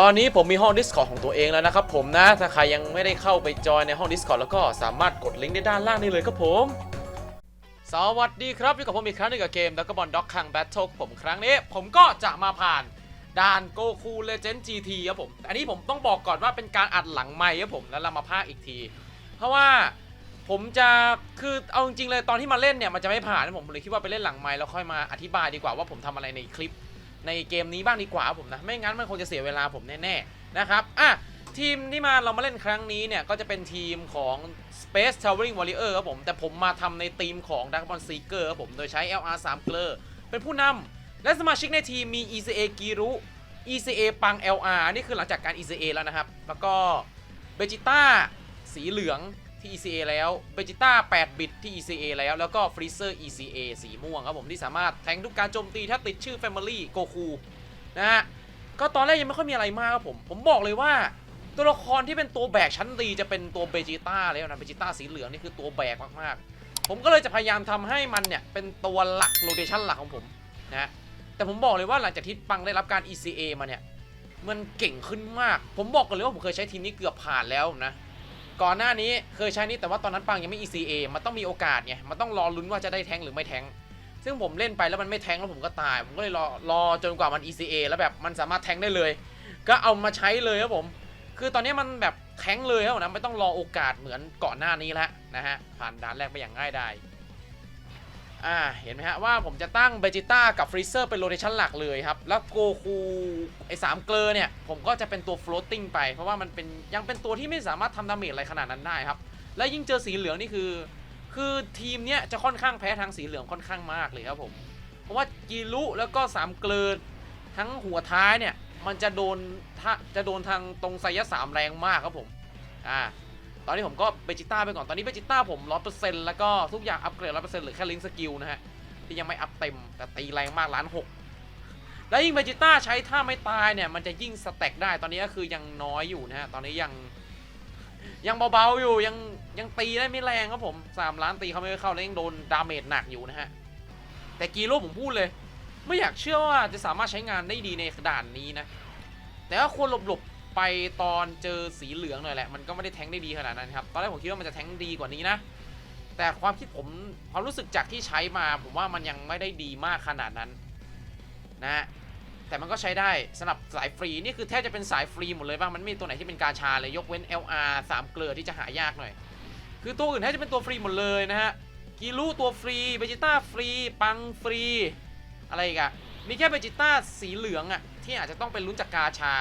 ตอนนี้ผมมีห้อง Discord ของตัวเองแล้วนะครับผมนะ ถ้าใครยังไม่ได้เข้าไปจอยในห้อง Discord แล้วก็สามารถกดลิงก์ได้ด้านล่างนี้เลยครับผม สวัสดีครับอยู่กับผมอีกครั้งหนึงกับเกมดักบอลด็อกคังแบทเทิลผมครั้งนี้ ผมก็จะมาผ่านด่านโกคูเลเจนด์ GT ครับผม อันนี้ผมต้องบอกก่อนว่าเป็นการอัดหลังไมค์ครับผมแล้วเรามาพากอีกที เพราะว่าผมจะคือเอาจริงๆเลยตอนที่มาเล่นเนี่ยมันจะไม่ผ่านผมเลยคิดว่าไปเล่นหลังไมค์แล้วค่อยมาอธิบายดีกว่าว่าผมทำอะไรในคลิป ในเกมนี้บ้างดีกว่าผมนะ ไม่งั้นมันคงจะเสียเวลาผมแน่ๆนะครับอะทีมที่มาเรามาเล่นครั้งนี้เนี่ย ก็จะเป็นทีมของ Space Traveling Warrior ครับผม แต่ผมมาทำในทีมของ Dragon Ball Seeker ครับผม โดยใช้ LR 3 เกลอเป็นผู้นำและสมาชิกในทีมมี ECA กิรุ ECA ปัง LR นี่คือหลังจากการ ECA แล้วนะครับ แล้วก็เบจิต้าสีเหลือง ที่ ECA แล้วเบจิต้า8 บิตที่ ECA แล้ว แล้วก็ฟรีเซอร์ ECA สีม่วงครับผมที่สามารถแทงทุกการโจมตีถ้าติดชื่อ Family Goku นะฮะ ก็ตอนแรกยังไม่ค่อยมีอะไรมากครับผม ผมบอกเลยว่า ตัวละครที่เป็นตัวแบกชั้นดีจะเป็นตัวเบจิต้าแล้วนะเบจิต้าสีเหลืองนี่คือตัวแบกมากๆ ผมก็เลยจะพยายามทำให้มันเนี่ยเป็นตัวหลักโรเ t ชันหลักของผมนะฮะแต่ผมบอกเลยว่าหลังจากที่ปังได้รับการ ECA มาเนี่ยมันเก่งขึ้นมาก ผมบอกกันเลยว่าผมเคยใช้ทีมนี้เกือบผ่านแล้วนะ ก่อนหน้านี้เคยใช้นี่แต่ว่าตอนนั้นปังยังไม่ ECA มันต้องมีโอกาสไง มันต้องรอลุ้นว่าจะได้แทงหรือไม่แทง ซึ่งผมเล่นไปแล้วมันไม่แทงแล้วผมก็ตาย ผมก็เลยรอรอจนกว่ามัน ECA แล้วแบบมันสามารถแทงได้เลย ก็เอามาใช้เลยครับผม คือตอนนี้มันแบบแทงเลยครับผมนะไม่ต้องรอโอกาสเหมือนก่อนหน้านี้แล้วนะฮะผ่านด่านแรกไปอย่างง่ายดาย อ่า เห็นไหมฮะว่าผมจะตั้งเบจิต้ากับฟรีเซอร์เป็นโรเ t ชันหลักเลยครับ แล้วโกคูไอ้สามเกลอเนี่ย ผมก็จะเป็นตัว floating ไป เพราะว่ามันเป็นยังเป็นตัวที่ไม่สามารถทำดาเมจอะไรขนาดนั้นได้ครับ และยิ่งเจอสีเหลืองนี่คือ คือทีมเนี้ยจะค่อนข้างแพ้ทางสีเหลืองค่อนข้างมากเลยครับผม เพราะว่ากีรุแล้วก็สามเกลอทั้งหัวท้ายเนี่ย มันจะโดนถ้าจะโดนทางตรงไซยะสามแรงมากครับผม อ่า ตอนนี้ผมก็เบจิต้าไปก่อน ตอนนี้เบจิต้าผมร้อยเปอร์เซ็นต์แล้วก็ทุกอย่างอัปเกรดร้อยเปอร์เซ็นต์เหลือแค่ลิงก์สกิลนะฮะ ที่ยังไม่อัพเต็ม แต่ตีแรงมากล้านหกแล้วยิ่งเบจิต้าใช้ท่าไม่ตายเนี่ย มันจะยิ่งสแต็กได้ ตอนนี้ก็คือยังน้อยอยู่นะฮะ ตอนนี้ยัง ยังเบาๆอยู่ ยังยังตีได้ไม่แรงครับผมสามล้านตีเขาไม่เข้าแล้วยังโดนดาเมจหนักอยู่นะฮะ แต่กีโร่ผมพูดเลย ไม่อยากเชื่อว่าจะสามารถใช้งานได้ดีในด่านนี้นะ แต่ว่าควรหลบๆ ไปตอนเจอสีเหลืองหน่อยแหละ มันก็ไม่ได้แทงได้ดีขนาดนั้นครับ ตอนแรกผมคิดว่ามันจะแทงดีกว่านี้นะ แต่ความคิดผมความรู้สึกจากที่ใช้มาผมว่ามันยังไม่ได้ดีมากขนาดนั้นนะ แต่มันก็ใช้ได้สำหรับสายฟรีนี่คือแทบจะเป็นสายฟรีหมดเลยบ้างมันไม่มีตัวไหนที่เป็นกาชาเลยยกเว้น LR 3 เกลือที่จะหายากหน่อย คือตัวอื่นแทบจะเป็นตัวฟรีหมดเลยนะฮะกีรูตัวฟรีเบจิต้าฟรี ปังฟรี อะไรอีกอะมีแค่เบจิต้าสีเหลืองอะที่อาจจะต้องเป็นลุ้นจากกาชา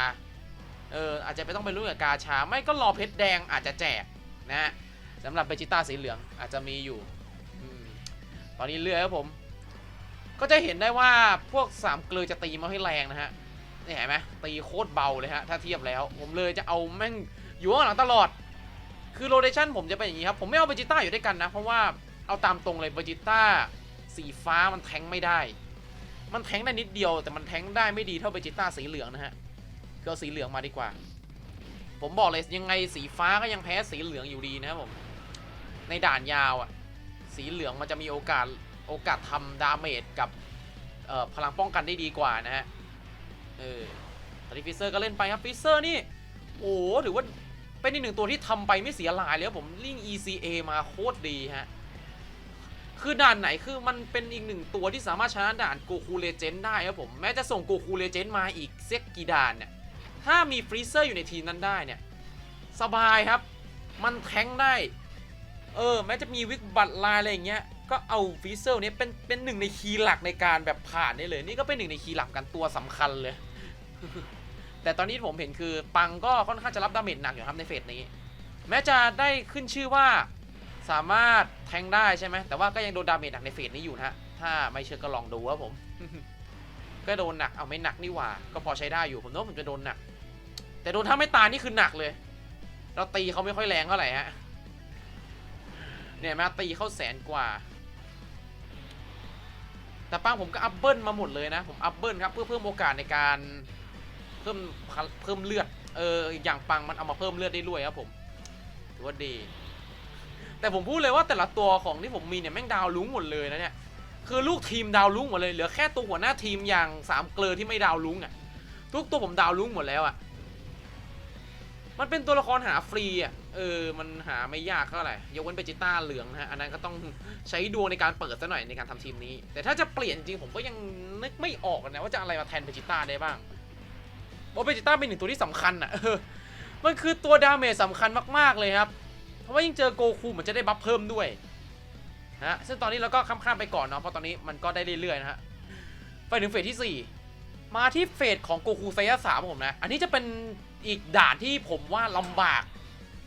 เอออาจจะไม่ต้องเป็นลุ้นจากกาชา ไม่ก็รอเพชรแดงอาจจะแจกนะสำหรับเบจิต้าสีเหลืองอาจจะมีอยู่อตอนนี้เรือครับผม ก็จะเห็นได้ว่าพวกสามเกลือจะตีมาให้แรงนะฮะนี่เห็นไหมตีโคตรเบาเลยฮะถ้าเทียบแล้ว ผมเลยจะเอาแม่งอยู่ข้างหลังตลอด คือโรเ t ชันผมจะเป็นอย่างนี้ครับ ผมไม่เอาเบจิต้าอยู่ด้วยกันนะ เพราะว่าเอาตามตรงเลยเบจิต้าสีฟ้ามันแทงไม่ได้ มันแทงได้นิดเดียว แต่มันแทงได้ไม่ดีเท่าเบจิต้าสีเหลืองนะฮะ ก็สีเหลืองมาดีกว่า ผมบอกเลยยังไงสีฟ้าก็ยังแพ้สีเหลืองอยู่ดีนะครับผม ในด่านยาวอะสีเหลืองมันจะมีโอกาสโอกาสทำดาเมจกับพลังป้องกันได้ดีกว่านะฮะ เออตอนนี้ฟิเซอร์ก็เล่นไปครับฟิเซอร์นี่ โอ้โหถือว่าเป็นอีกหนึ่งตัวที่ทำไปไม่เสียหลายเลยผมลิง ECA มาโคตรดีฮะ คือด่านไหนคือมันเป็นอีกหนึ่งตัวที่สามารถชนะด่านโกคูเลเจนได้ครับผม แม้จะส่งโกคูเลเจนมาอีกเซ็กกี่ด่านเนี่ย ถ้ามีฟรีเซอร์อยู่ในทีมนั้นได้เนี่ย สบายครับ มันแทงได้ เออ แม้จะมีวิกบัตลายอะไรอย่างเงี้ย ก็เอาฟรีเซอร์เนี้ยเป็นเป็นหนึ่งในคีย์หลักในการแบบผ่านได้เลย นี่ก็เป็นหนึ่งในคีย์หลักกันตัวสำคัญเลย แต่ตอนนี้ผมเห็นคือปังก็ค่อนข้างจะรับดาเมจหนักอยู่ครับในเฟสนี้ แม้จะได้ขึ้นชื่อว่าสามารถแทงได้ใช่ไหม แต่ว่าก็ยังโดนดาเมจหนักในเฟสนี้อยู่นะฮะ ถ้าไม่เชื่อก็ลองดูครับผม ก็โดนหนัก เอาไม่หนักนี่หว่า ก็พอใช้ได้อยู่ ผมนึกว่าผมจะโดนหนัก แต่โดนถ้าไม่ตายนี่คือหนักเลย เราตีเขาไม่ค่อยแรงเท่าไหร่ฮะ เนี่ยมาตีเข้าแสนกว่า แต่ปังผมก็อัพเบิลมาหมดเลยนะ ผมอัพเบิลครับเพื่อเพิ่มโอกาสในการเพิ่มเพิ่มเลือด เอออย่างปังมันเอามาเพิ่มเลือดได้ด้วยครับผมถือว่าดี แต่ผมพูดเลยว่าแต่ละตัวของที่ผมมีเนี่ยแม่งดาวลุ้งหมดเลยนะเนี่ยคือลูกทีมดาวลุ้งหมดเลยเหลือแค่ตัวหัวหน้าทีมอย่างสามเกลือที่ไม่ดาวลุ้งอะทุกตัวผมดาวลุ้งหมดแล้วอะ มันเป็นตัวละครหาฟรีอะ เออ มันหาไม่ยากเท่าไหร่ยกเว้นเบจิต้าเหลืองนะฮะ อันนั้นก็ต้องใช้ดวงในการเปิดซะหน่อยในการทำทีมนี้ แต่ถ้าจะเปลี่ยนจริงผมก็ยังนึกไม่ออกนะว่าจะอะไรมาแทนเบจิต้าได้บ้างเพราะเบจิต้าเป็นหนึ่งตัวที่สำคัญอะมันคือตัวดาเมจสำคัญมากๆเลยครับ เพราะว่ายิ่งเจอโกคูมันจะได้บัฟเพิ่มด้วยฮะ ซึ่งตอนนี้เราก็ข้ามๆไปก่อนเนาะ เพราะตอนนี้มันก็ได้เรื่อยๆนะฮะ ไปถึงเฟสที่ 4 มาที่เฟสของโกคูไซยะสามผมนะ อันนี้จะเป็น อีกด่านที่ผมว่าลำบาก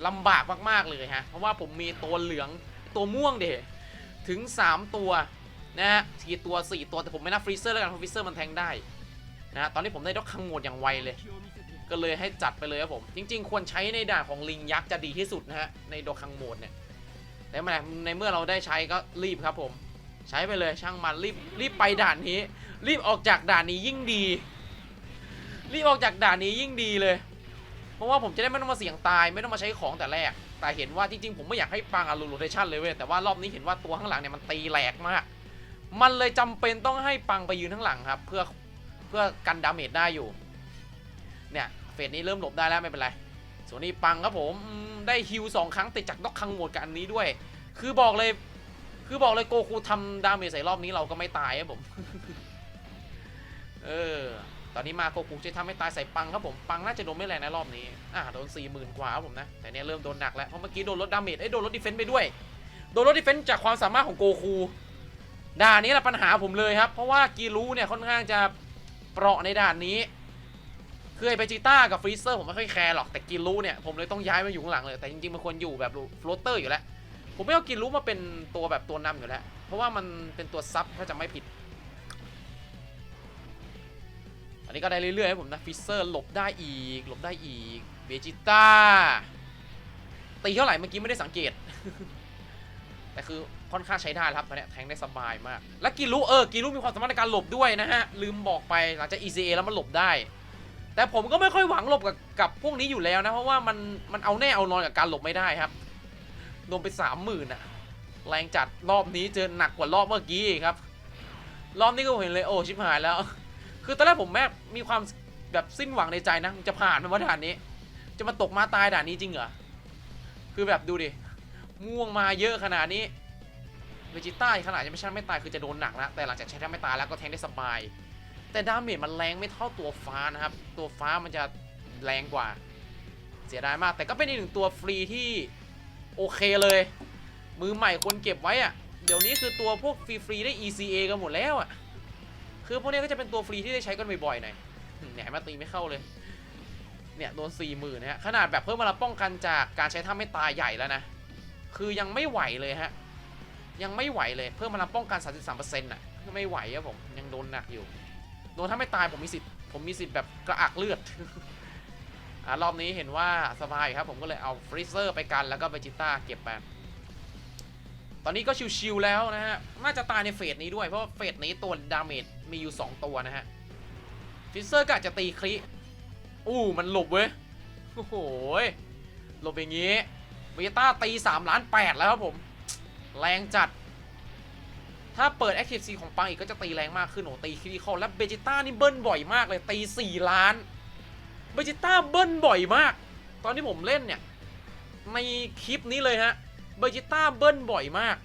ลำบากมากๆเลยฮะ เพราะว่าผมมีตัวเหลืองตัวม่วงเดถึง 3 ตัวนะฮะทีตัว 4 ตัวแต่ผมไม่นับฟรีเซอร์แล้วกันเพราะฟรีเซอร์มันแทงได้นะฮะตอนนี้ผมได้ด็อกคังโหมดอย่างไวเลย ก็เลยให้จัดไปเลยครับผม จริง ๆ ควรใช้ในด่านของลิงยักษ์จะดีที่สุดนะฮะในโดคังโหมดเนี่ยแต่ไม่ในเมื่อเราได้ใช้ก็รีบครับผม ใช้ไปเลยช่างมันรีบรีบไปด่านนี้ รีบออกจากด่านนี้ยิ่งดี รีบออกจากด่านนี้ยิ่งดีเลย เพราะว่าผมจะได้ไม่ต้องมาเสี่ยงตายไม่ต้องมาใช้ของแต่แรก แต่เห็นว่าจริงๆ ผมไม่อยากให้ปังอารูโรเทชันเลยเว้ยแต่ว่ารอบนี้เห็นว่าตัวข้างหลังเนี่ยมันตีแหลกมาก มันเลยจำเป็นต้องให้ปังไปยืนข้างหลังครับ เพื่อเพื่อกันดาเมจได้อยู่ เนี่ยเฟสนี้เริ่มหลบได้แล้วไม่เป็นไร ส่วนนี้ปังครับผมได้ฮิวสองครั้งติดจากด็อกคังหมดกับอันนี้ด้วย คือบอกเลย คือบอกเลยโกคูทำดาเมจใส่รอบนี้เราก็ไม่ตายครับผม เออ ตอนนี้มาโกคูจะทำให้ตายใส่ปังครับผม ปังน่าจะโดนไม่แรงในรอบนี้ อ่าโดนสี่หมื่นกว่าครับผมนะ แต่เนี้ยเริ่มโดนหนักแล้ว เพราะเมื่อกี้โดนลดดาเมจไอ้โดนลดดิเฟนต์ไปด้วย โดนลดดิเฟนต์จากความสามารถของโกคูด่านนี้แหละปัญหาผมเลยครับ เพราะว่ากีรูเนี่ยค่อนข้างจะเปราะในด่านนี้คือไอ้เบจิต้ากับฟรีเซอร์ผมไม่ค่อยแคร์หรอกแต่กิรูเนี่ยผมเลยต้องย้ายมาอยู่ข้างหลังเลยแต่จริงๆมันควรอยู่แบบโฟลเตอร์อยู่แล้ว ผมไม่เอากิรูมาเป็นตัวแบบตัวนำอยู่แล้ว เพราะว่ามันเป็นตัวซับถ้าจะไม่ผิด นนี้ก็ได้เรื่อยๆให้ผมนะฟิเซอร์หลบได้อีก หลบได้อีกเบจิต้าตีเท่าไหร่เมื่อกี้ไม่ได้สังเกต แต่คือค่อนข้างใช้ได้ครับตอนเนี้ยแทงได้สบายมาก และกิรุเออกิรุมีความสามารถในการหลบด้วยนะฮะ ลืมบอกไปหลังจาก ECA แล้วมันหลบได้ แต่ผมก็ไม่ค่อยหวังหลบกับกับพวกนี้อยู่แล้วนะ เพราะว่ามันมันเอาแน่เอานอนกับการหลบไม่ได้ครับโดนไปสามหมื่นอะแรงจัดรอบนี้เจอหนักกว่ารอบเมื่อกี้ครับ รอบนี้ก็เห็นเลยโอ้ชิบหายแล้ว คือตอนแรกผมแม่มีความแบบสิ้นหวังในใจนะจะผ่านไหมว่าด่านนี้ จะมาตกมาตายด่านนี้จริงเหรอ คือแบบดูดิม่วงมาเยอะขนาดนี้เวจิต้าขนาดยังไม่ใช่ไม่ตายคือจะโดนหนักแล้วแต่หลังจากใช้แทบไม่ตายแล้วก็แทงได้สบาย แต่ดาเมจมันแรงไม่เท่าตัวฟ้านะครับ ตัวฟ้ามันจะแรงกว่า เสียดายมาก แต่ก็เป็นอีกหนึ่งตัวฟรีที่โอเคเลย มือใหม่ควรเก็บไว้อะเดี๋ยวนี้คือตัวพวกฟรีๆได้ ECA กันหมดแล้วอะ คือพวกนี้ก็จะเป็นตัวฟรีที่ได้ใช้กันบ่อยๆหน่อยเนี่ยมาตีไม่เข้าเลย เนี่ยโดน4ี่หมื่นนะฮะขนาดแบบเพิ่มมารับป้องกันจากการใช้ท่าไม่ตายใหญ่แล้วนะ คือยังไม่ไหวเลยฮะ ยังไม่ไหวเลยเพิ่มมารับป้องกัน 33%น่ะไม่ไหวครับผมยังโดนหนักอยู่ โดนถ้าไม่ตายผมมีสิทธิ์ผมมีสิทธิ์แบบกระอักเลือดอ่ารอบนี้เห็นว่าสบายครับผมก็เลยเอาฟรีเซอร์ไปกันแล้วก็เบจิต้าเก็บไปตอนนี้ก็ชิวๆแล้วนะฮะ น่าจะตายในเฟสนี้ด้วย เพราะเฟสนี้ตัวดาเมจ มีอยู่ 2 ตัวนะฮะฟรีเซอร์ก็อาจจะตีคลิอู้มันหลบเว้ย โอ้โหยหลบอย่างงี้เบต้าตี3ล้าน8แล้วครับผม แรงจัด ถ้าเปิด Active C ของปังอีกก็จะตีแรงมากขึ้นโหตีคริติคอลและเบจิต้านี่เบิ้ลบ่อยมากเลยตี 4 ล้าน เบจิต้าเบิ้ลบ่อยมาก ตอนที่ผมเล่นเนี่ย ในคลิปนี้เลยฮะ เบจิต้าเบิ้ลบ่อยมาก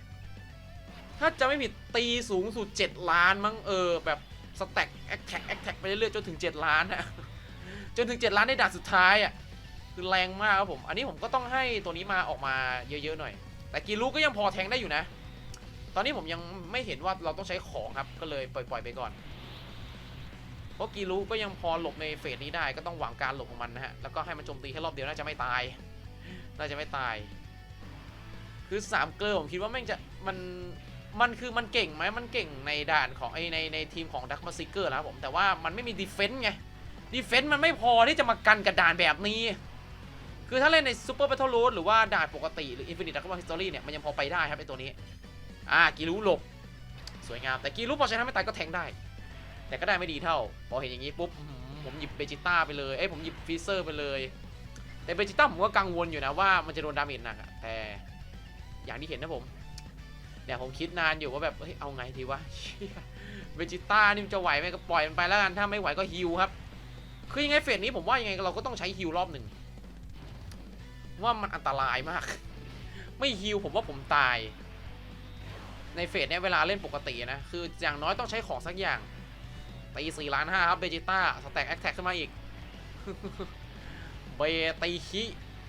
ถ้าจะไม่ผิดตีสูงสุด 7 ล้านมั้งเออแบบสแต็กแอคแท็กแอคแท็กไปเรื่อยๆจนถึง 7 ล้านฮะจนถึง 7 ล้านในด่านสุดท้ายอะคือแรงมากครับผม อันนี้ผมก็ต้องให้ตัวนี้มาออกมาเยอะๆหน่อย แต่กีรูก็ยังพอแทงได้อยู่นะ ตอนนี้ผมยังไม่เห็นว่าเราต้องใช้ของครับก็เลยปล่อยๆไปก่อนเพราะกีรูก็ยังพอหลบในเฟสนี้ได้ก็ต้องหวังการหลบของมันนะฮะแล้วก็ให้มันโจมตีแค่รอบเดียวน่าจะไม่ตายน่าจะไม่ตาย คือสามเกลือผมคิดว่าแม่งจะมัน มันคือมันเก่งไหมมันเก่งในด่านของไอในในทีมของดักมาซิเกอร์นะครับผมแต่ว่ามันไม่มีดีเฟนต์ไงดีเฟนต์มันไม่พอที่จะมากันกับด่านแบบนี้ คือถ้าเล่นในซูเปอร์ t บ e ท l ล o ดหรือว่าด่านปกติหรืออินฟินิตดักมาฮิสตอรี่เนี่ยมันยังพอไปได้ครับไอตัวนี้ อ่ากีรูหลบสวยงามแต่กีรูพอใช้ทำไม่ตายก็แทงได้ แต่ก็ได้ไม่ดีเท่า พอเห็นอย่างนี้ปุ๊บผมหยิบเบจิต้าไปเลยเอ้ยผมหยิบฟีเซอร์ไปเลย แต่เบจิต้าผมก็กังวลอยู่นะว่ามันจะโดนดาเมจหนักอะแต่อย่างที่เห็นนะผม เนี่ยผมคิดนานอยู่ว่าแบบเฮ้ยเอาไงดีวะเชี่ยเบจิต้านี่มันจะไหวไหมก็ปล่อยมันไปแล้วกันถ้าไม่ไหวก็ฮิวครับ คือยังไงเฟสนี้ผมว่ายังไงเราก็ต้องใช้ฮิวรอบหนึ่งว่ามันอันตรายมาก ไม่ฮิวผมว่าผมตาย ในเฟสเนี่ยเวลาเล่นปกตินะ คืออย่างน้อยต้องใช้ของสักอย่างตีสี่ล้านห้าครับเบจิต้าสแต็กแอคแท็กขึ้นมาอีกเบตีคี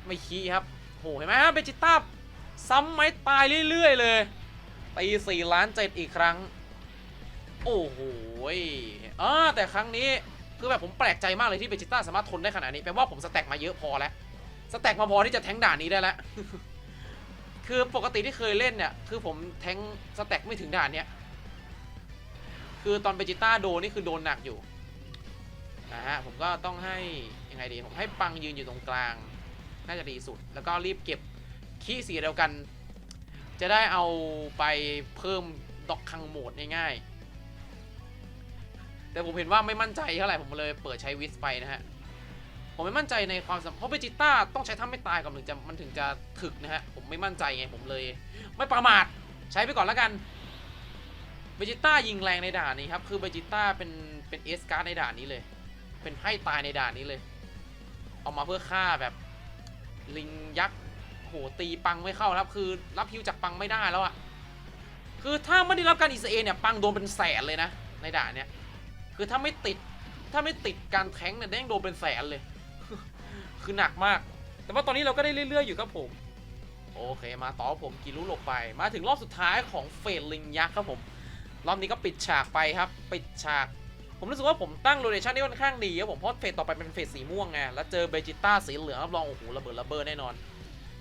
ไม่คีครับโหเห็นไหมเบจิต้าซ้ำไม้ตายเรื่อยๆเลย ตีสี่ล้านเจ็ดอีกครั้ง โอ้โหอ่าแต่ครั้งนี้คือแบบผมแปลกใจมากเลยที่เบจิต้าสามารถทนได้ขนาดนี้แปลว่าผมสแต็กมาเยอะพอแล้วสแต็กมาพอที่จะแทงด่านนี้ได้แล้วคือปกติที่เคยเล่นเนี่ย คือผมแทงสแต็กไม่ถึงด่านเนี้ยคือตอนเบจิต้าโดนนี่คือโดนหนักอยู่นะฮะผมก็ต้องให้ยังไงดีผมให้ปังยืนอยู่ตรงกลาง น่าจะดีสุด แล้วก็รีบเก็บขี้สีเดียวกัน จะได้เอาไปเพิ่มด็อกคังโหมดง่ายๆแต่ผมเห็นว่าไม่มั่นใจเท่าไหร่ผมเลยเปิดใช้วิสไปนะฮะ ผมไม่มั่นใจในความสัมเพราะเบจิต้าต้องใช้ถ้าไม่ตายก่อนถึงจะมันถึงจะถึกนะฮะ ผมไม่มั่นใจไงผมเลย ไม่ประมาทใช้ไปก่อนแล้วกันเบจิต้ายิงแรงในด่านนี้ครับคือเบจิต้าเป็นเป็นเอสการ์ในด่านนี้เลย เป็นไพ่ตายในด่านนี้เลย เอามาเพื่อฆ่าแบบลิงยักษ์ โหตีปังไม่เข้าครับ คือรับฮิวจากปังไม่ได้แล้วอะคือถ้าไม่ได้รับการอิสเอเนี่ยปังโดนเป็นแสนเลยนะ ในด่านเนี้ยคือถ้าไม่ติดถ้าไม่ติดการแทงเนี่ยแดงโดนเป็นแสนเลย คือหนักมาก แต่ว่าตอนนี้เราก็ได้เรื่อย ๆ อยู่ครับผม โอเคมาต่อผมกิรุหลบไป มาถึงรอบสุดท้ายของเฟสลิงยักษ์ครับผม รอบนี้ก็ปิดฉากไปครับ ปิดฉาก ผมรู้สึกว่าผมตั้งโรเ t ชันได้ค่อนข้างดีครับผมเพราะเฟสต่อไปเป็นเฟสสีม่วงไงแล้วเจอเบจิต้าสีเหลืองรับรองโอ้โหระเบิดระเบ้อแน่นอน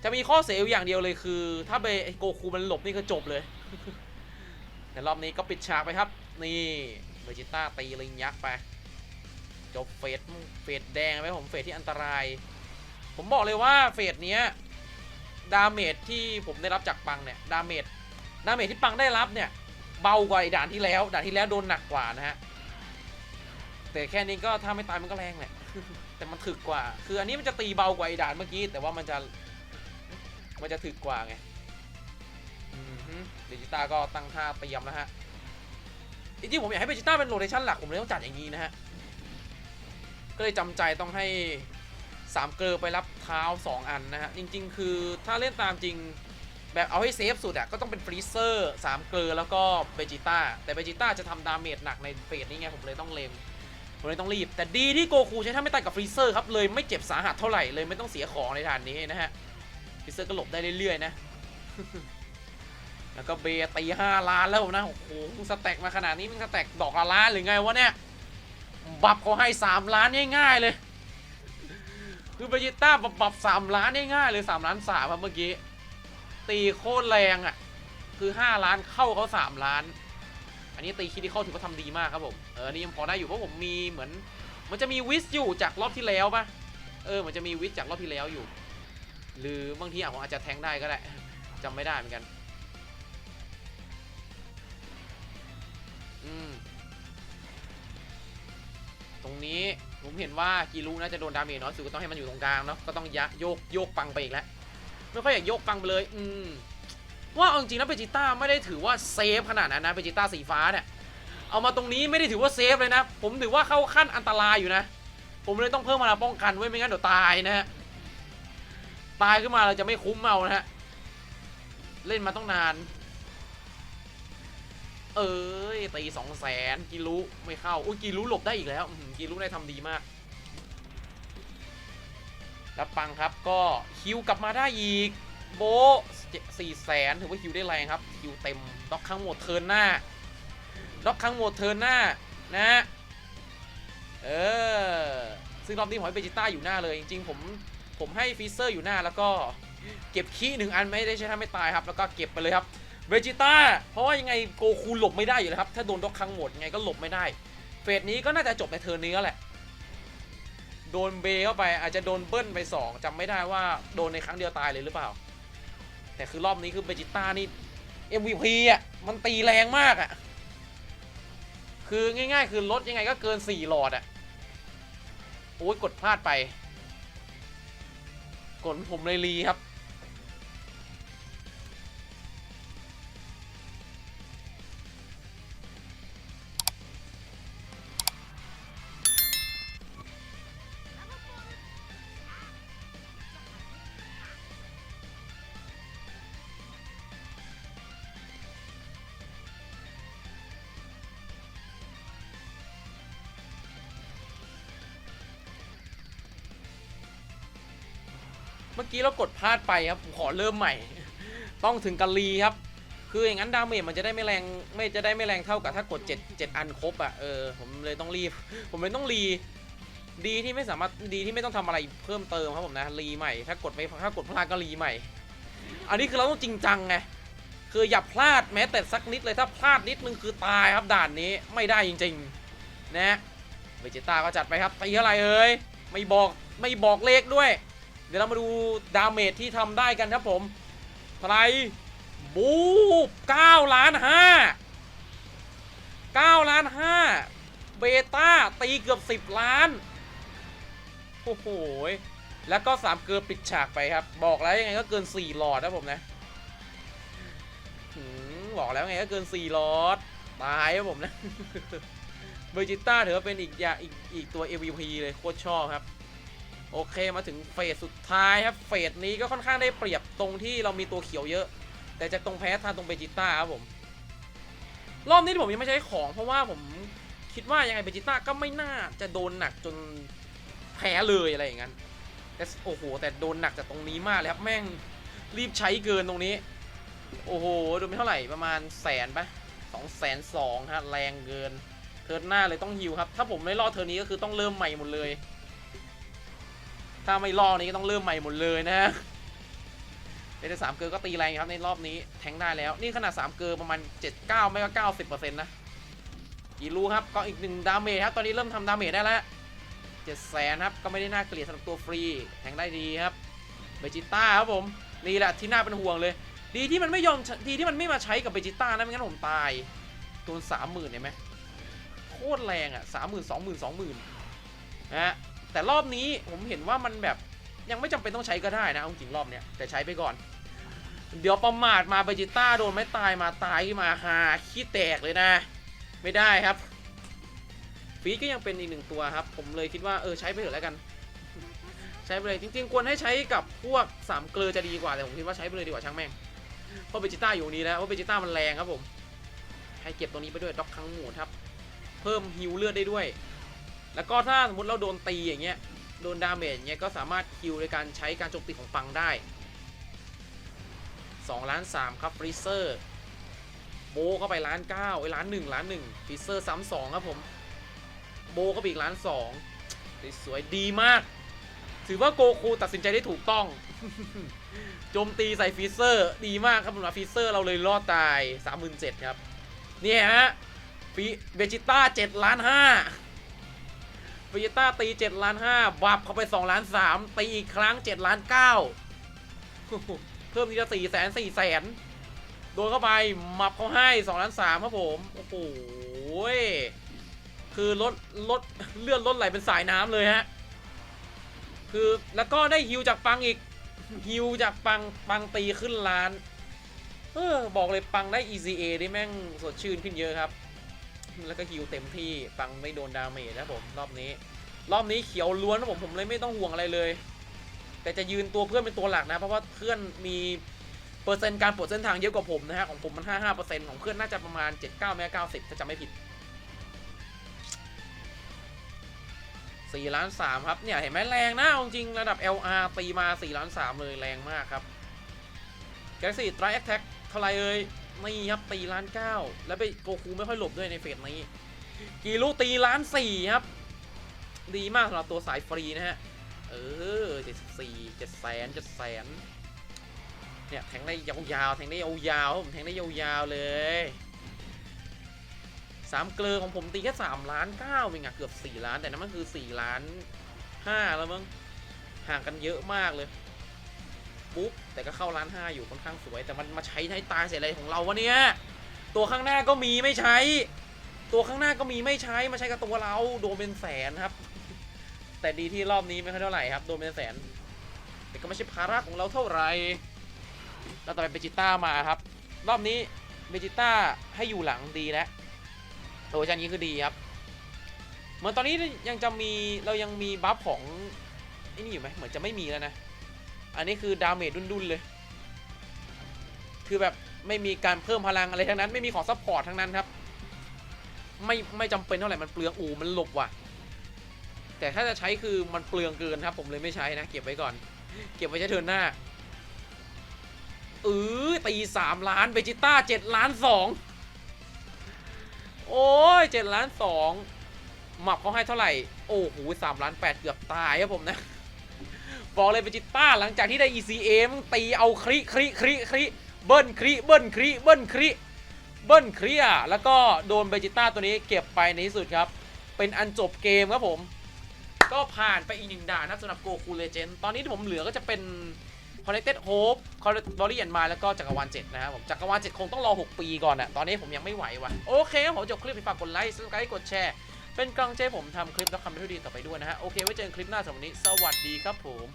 จะมีข้อเสียอยู่อย่างเดียวเลยคือ ถ้าเบโกคูมันหลบนี่ก็จบเลย แต่รอบนี้ก็ปิดฉากไปครับ นี่เบจิต้าตีลิงยักษ์ไป จบเฟสเฟสแดงไปผมเฟสที่อันตราย ผมบอกเลยว่าเฟสเนี้ยดาเมจที่ผมได้รับจากปังเนี่ยดาเมจดาเมจที่ปังได้รับเนี่ยเบากว่าไอ้ด่านที่แล้ว ด่านที่แล้วโดนหนักกว่านะฮะ แต่แค่นี้ก็ถ้าไม่ตายมันก็แรงแหละ แต่มันถึกกว่า คืออันนี้มันจะตีเบากว่าไอ้ด่านเมื่อกี้ แต่ว่ามันจะ มันจะถึกกว่าไงเบจิต้าก็ตั้งท่าเตรียมแล้วฮะจริงๆผมอยากให้เบจิต้าเป็นโรเทชันหลักผมเลยต้องจัดอย่างนี้นะฮะ ก็เลยจำใจต้องให้สามเกลอไปรับเท้า 2 อันนะฮะ จริง ๆ คือถ้าเล่นตามจริงแบบเอาให้เซฟสุดอะก็ต้องเป็นฟรีเซอร์สามเกลอแล้วก็เบจิต้าแต่เบจิต้าจะทำดาเมจหนักในเฟสนี้ไงผมเลยต้องเลมผมเลยต้องรีบ แต่ดีที่โกคูใช้ท่าไม่ตายกับฟรีเซอร์ครับเลยไม่เจ็บสาหัสเท่าไหร่เลยไม่ต้องเสียของในฐานนี้นะฮะ ฟรีเซอร์ก็หลบได้เรื่อยๆนะ แล้วก็เบตีห้าล้านแล้วนะ โอ้โหมึงสแต็กมาขนาดนี้มึงสแต็กดอกละล้านหรือไงวะเนี่ย บับเขาให้3ล้านง่ายๆเลย คือเบจิต้าบับบับ3ล้านง่ายๆเลย3ล้านสามครับเมื่อกี้ ตีโคตรแรงอะ คือ5ล้านเข้าเขา3ล้าน อันนี้ตีคิดที่เข้าถือว่าทำดีมากครับผม เออ นี่ยังพอได้อยู่เพราะผมมีเหมือน มันจะมีวิสอยู่จากรอบที่แล้วปะเออ มันจะมีวิสจากรอบที่แล้วอยู่ หรือบางทีอะผมอาจจะแทงได้ก็ได้จำไม่ได้เหมือนกัน อืม ตรงนี้ผมเห็นว่ากีรุน่าจะโดนดาเมจน้อยสุดก็ต้องให้มันอยู่ตรงกลางเนาะก็ต้องยะโยกโยกปังไปอีกแล้วไม่ค่อยอยากโยกปังไปเลย อืมว่าเอาจริงๆแล้วเบจิต้าไม่ได้ถือว่าเซฟขนาดนั้นนะเบจิต้าสีฟ้าเนี่ยเอามาตรงนี้ไม่ได้ถือว่าเซฟเลยนะ ผมถือว่าเข้าขั้นอันตรายอยู่นะ ผมเลยต้องเพิ่มมานาป้องกันไว้ไม่งั้นเดี๋ยวตายนะฮะ ตายขึ้นมาเราจะไม่คุ้มเอานะฮะ เล่นมาต้องนาน เอ้ยตีสองแสนกิรุไม่เข้า อุ้ยกิรุหลบได้อีกแล้วกิรุได้ทำดีมากแล้วปังครับก็ฮิวกลับมาได้อีก โบสี่แสนถือว่าฮิวได้แรงครับฮิวเต็มด็อกครั้งหมดเทินหน้าด็อกครั้งหมดเทินหน้านะฮะเออซึ่งรอบนี้ผมให้เบจิต้าอยู่หน้าเลย จริงๆผม ผมให้ฟีเซอร์อยู่หน้าแล้วก็เก็บคีย์หนึ่งอันไม่ได้ใช้ทำไม่ตายครับ แล้วก็เก็บไปเลยครับเวจิต้าเพราะว่ายังไงโกคูหลบไม่ได้อยู่แล้วครับ ถ้าโดนด็อกครั้งหมดยังไงก็หลบไม่ได้ เฟสนี้ก็น่าจะจบในเทิร์นี้แล้วแหละ โดนเบเข้าไปอาจจะโดนเบิ้ลไป2จำไม่ได้ว่าโดนในครั้งเดียวตายเลยหรือเปล่า แต่คือรอบนี้คือเบจิต้านี่ MVP อะมันตีแรงมากอะคือง่าย ๆ คือลดยังไงก็เกิน 4 หลอดอะโอ้ยกดพลาดไป กดผมเลยรีครับ มื่อกี้เรากดพลาดไปครับขอเริ่มใหม่ ต้องถึงกันรีครับ คืออย่างนั้นดาเมจมันจะได้ไม่แรงไม่จะได้ไม่แรงเท่ากับถ้ากด 7 7 อันครบอะเออผมเลยต้องรีบ ผมเลยต้องรีดีที่ไม่สามารถดีที่ไม่ต้องทำอะไรเพิ่มเติมครับผมนะรีใหม่ ถ้ากดไม่ถ้ากดพลาดก็รีใหม่ อันนี้คือเราต้องจริงจังไงคืออย่าพลาดแม้แต่สักนิดเลยถ้าพลาดนิดนึงคือตายครับด่านนี้ไม่ได้จริงๆนะเวจิต้าก็จัดไปครับตีเท่าไหร่เอ่ยไม่บอกไม่บอกเลขด้วย เดี๋ยวเรามาดูดาเมจที่ทำได้กันครับผมเท่าไหร่บูบ9ล้าน5 9ล้าน5เบต้าตีเกือบ 10 ล้าน โอ้โห แล้วก็ 3 เกือปิดฉากไปครับ บอกแล้วยังไงก็เกิน 4 หลอดนะผมนะบอกแล้วไงก็เกิน 4 หลอด ตายครับผมนะเบจิต้าถือว่าเป็นอีกอย่างอีกอีกตัว MVP เลยโคตรชอบครับ โอเคมาถึงเฟสสุดท้ายครับ เฟสนี้ก็ค่อนข้างได้เปรียบตรงที่เรามีตัวเขียวเยอะ แต่จะตรงแพ้ทางตรงเบจิต้าครับผม รอบนี้ผมยังไม่ใช้ของ เพราะว่าผมคิดว่ายังไงเบจิต้าก็ไม่น่าจะโดนหนักจนแพ้เลยอะไรอย่างนั้นแต่โอ้โห แต่โดนหนักจากตรงนี้มากเลยครับแม่งรีบใช้เกินตรงนี้ โอ้โหโดนไปเท่าไหร่ประมาณแสนปะสองแสนสองฮะแรงเกินเทิร์นหน้าเลยต้องฮิวครับ ถ้าผมไม่รอดเทิร์นนี้ก็คือต้องเริ่มใหม่หมดเลย ถ้าไม่รอดนี้ก็ต้องเริ่มใหม่หมดเลยนะเอสามเกอร์ก็ตีแรงครับในรอบนี้แทงได้แล้ว นี่ขนาด 3 เกอร์ประมาณ 79 ไม่ก็ 90%นะกี่รู้ครับก็อีกหนึ่งดาเมจครับ ตอนนี้เริ่มทำดาเมจได้แล้วเจ็ดแสนครับ ก็ไม่ได้น่าเกลียดสำหรับตัวฟรี แทงได้ดีครับเบจิต้าครับผม นี่แหละที่น่าเป็นห่วงเลย ดีที่มันไม่ยอมดีที่มันไม่มาใช้กับเบจิต้านะไม่งั้นผมตายโดนสามหมื่นเห็นไหมโคตรแรงอะสามหมื่นสองหมื่นสองหมื่นนะฮะ แต่รอบนี้ผมเห็นว่ามันแบบยังไม่จำเป็นต้องใช้ก็ได้นะเอาจริงรอบเนี้ยแต่ใช้ไปก่อน เดี๋ยวประมาทมาเบจิต้าโดนไม่ตายมาตายขึ้นมาหาขี้แตกเลยนะ ไม่ได้ครับฟีก็ยังเป็นอีกหนึ่งตัวครับ ผมเลยคิดว่าเออใช้ไปเถอะแล้วกัน ใช้ไปเลยจริงๆ ควรให้ใช้กับพวกสามเกลือจะดีกว่าแต่ผมคิดว่าใช้ไปเลยดีกว่าช่างแม่งเพราะเบจิต้าอยู่นี้แล้วเพราะเบจิต้ามันแรงครับผมให้เก็บตรงนี้ไปด้วยด็อกคังหมูครับ เพิ่มฮิวเลือดได้ด้วย แล้วก็ถ้าสมมติเราโดนตีอย่างเงี้ย โดนดาเมจอย่างเงี้ยก็สามารถฮิวในการใช้การโจมตีของปังได้2ล้าน3ครับฟรีเซอร์โบเข้าไปล้าน9ไอ้ล้าน1ล้าน1ฟรีเซอร์ซ้ำสองครับผม โบก็ไปอีกล้าน2สวยดีมาก ถือว่าโกคูตัดสินใจได้ถูกต้อง โจมตีใส่ฟรีเซอร์ดีมากครับสำหรับฟรีเซอร์เราเลยรอดตาย 37,000 ครับ เนี่ยฮะฟีเวจิต้า7ล้าน5 เวจิต้าตี7ล้าน5บับเข้าไป2ล้าน3ตีอีกครั้ง7ล้าน9เพิ่มทีละสี่แสนสี่แสนโดนเข้าไปมับเขาให้สองล้านสามครับผม โอ้โหคือลดลดเลื่อนลดไหลเป็นสายน้ำเลยฮะ คือแล้วก็ได้ฮิวจากปังอีกฮิวจากปังปังตีขึ้นล้าน เออบอกเลยปังได้ ECA ได้แม่งสดชื่นขึ้นเยอะครับ แล้วก็ฮิวเต็มที่ปังไม่โดนดาเมจนะผมรอบนี้ รอบนี้เขียวล้วนนะผมผมเลยไม่ต้องห่วงอะไรเลย แต่จะยืนตัวเพื่อนเป็นตัวหลักนะ เพราะว่าเพื่อนมีเปอร์เซ็นต์การปลดเส้นทางเยอะกว่าผมนะฮะของผมมัน 55%ของเพื่อนน่าจะประมาณ 79ไม่ก็90 ถ้าจำไม่ผิด4ล้าน3ครับ เนี่ย เห็นไหมแรงนะจริงระดับ LR ตีมา4ล้าน3เลยแรงมากครับ Galaxy Strike Attack เท่าไรเอ่ย นี่ครับตีล้าน9แล้วไปโกคูไม่ค่อยหลบด้วยในเฟสนี้กีรูตีล้าน4ครับ ดีมากสำหรับตัวสายฟรีนะฮะ เออเจ็ดสี่เจ็ดแสนเจ็ดแสนเนี่ยแทงได้ยาวๆแทงได้ยาวๆผมแทงได้ยาวๆเลยสามเกลือของผมตีแค่สามล้านเก้าเองอะเกือบสี่ล้านแต่นั่นมันคือสี่ล้านห้าแล้วมั้งห่างกันเยอะมากเลย ปุ๊บ แต่ก็เข้าล้านห้าอยู่ค่อนข้างสวย แต่มันมาใช้ให้ตายเสียอะไรของเราวะเนี่ย ตัวข้างหน้าก็มีไม่ใช้ ตัวข้างหน้าก็มีไม่ใช้มาใช้กับตัวเราโดนเป็นแสนครับ แต่ดีที่รอบนี้ไม่ค่อยเท่าไหร่ครับโดนเป็นแสน แต่ก็ไม่ใช่ภาระของเราเท่าไหร่แล้วต่อไปเบจิต้ามาครับ รอบนี้เบจิต้าให้อยู่หลังดีแล้วโอ้ชันนี้คือดีครับเหมือนตอนนี้ยังจะมีเรายังมีบัฟของไอ้นี่อยู่ไหมเหมือนจะไม่มีแล้วนะ อันนี้คือดาเมจดุนๆเลย คือแบบไม่มีการเพิ่มพลังอะไรทั้งนั้น ไม่มีของซัพพอร์ตทั้งนั้นครับ ไม่ไม่จำเป็นเท่าไหร่มันเปลืองอูมันหลบว่ะ แต่ถ้าจะใช้คือมันเปลืองเกินครับ ผมเลยไม่ใช้นะ เก็บไว้ก่อน เก็บไว้ใช้เทิร์นหน้าเออตีสามล้านเบจิต้าเจ็ดล้านสองโอ้ยเจ็ดล้านสองหมับเขาให้เท่าไหร่ โอ้โหสามล้านแปดเกือบตายครับผมนะ บอกเลยเบจิต้าหลังจากที่ได้ ECA มึงตีเอาคริคริคริคริเบิ้ลคริเบิ้ลคริเบิ้ลคริเบิ้ลคริอะแล้วก็โดนเบจิต้าตัวนี้เก็บไปในที่สุดครับ เป็นอันจบเกมครับผม ก็ผ่านไปอีกหนึ่งด่านนะสำหรับโกคูเลเจนตอนนี้ที่ผมเหลือก็จะเป็น Connected Hope c o n n e c t b o d y and Mind แล้วก็จักรวาล7นะครับผมจักรวาล7คงต้องรอ 6 ปีก่อนอะตอนนี้ผมยังไม่ไหวว่ะโอเคครับผมจบคลิปไปฝากกดไลค์ subscribe กดแชร์ เป็นกำลังใจผมทำคลิปแล้วคำพิธีต่อไปด้วยนะฮะ โอเค ไว้เจอกันคลิปหน้าสำหรับวันนี้ สวัสดีครับผม